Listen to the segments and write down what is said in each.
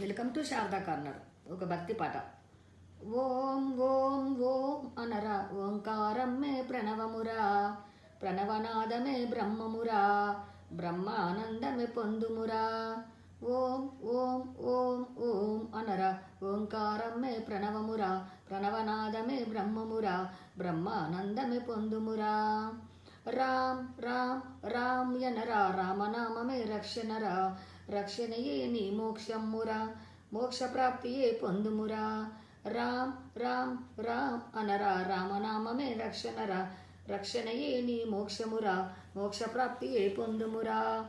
Welcome to Sharada corner. ఒక భక్తి పాట. ఓం ఓం ఓం అనరా. ఓంకారం మే ప్రణవమురా. ప్రణవనాదమే బ్రహ్మమురా. బ్రహ్మానందమే పొందుమురా. ఓం ఓం ఓం ఓం అనరా. ఓంకారం మే ప్రణవమురా. ప్రణవనాదమే బ్రహ్మమురా. బ్రహ్మానందమే పొందుమురా. రామ్ రామ్ రామ్ యనరా. రామనామమే రక్షణరా రక్షణయే నీ మోక్షమురా మోక్షప్రాప్తియే పొందుమురా. రామ్ రామ్ రామ్ అనరా రామనామమే రక్షణరా. రక్షణయే నీ మోక్షమురా మోక్షప్రాప్తియే పొందుమురా.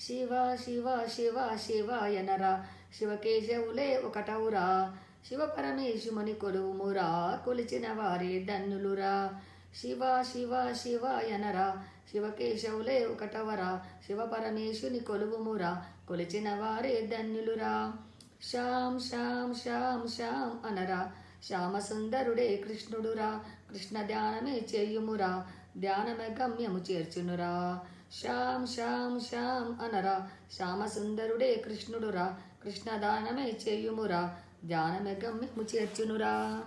శివ శివ శివ శివ ఎనరా శివకేశవులే ఒకటవురా. శివ పరమేశుమని కొలువుమురా కొలిచిన వారే దన్నులురా శివ శివ శివ ఎనరా శివకేశవులే ఒకటవరా. శివపరమేశుని కొలువుమురా. కొలిచిన వారే ధన్యులురా. శ్యామ్ శ్యాం శ్యాం శ్యాం అనరా. శ్యామసుందరుడే కృష్ణుడురా. కృష్ణ ధ్యానమే చేయుమురా. ధ్యానమే గమ్యము చేర్చునురా. శ్యామ్ శ్యాం శ్యాం అనరా. శ్యామసుందరుడే కృష్ణుడురా. కృష్ణ దానమే చేయుమురా. ధ్యానమే గమ్యము చేర్చునురా.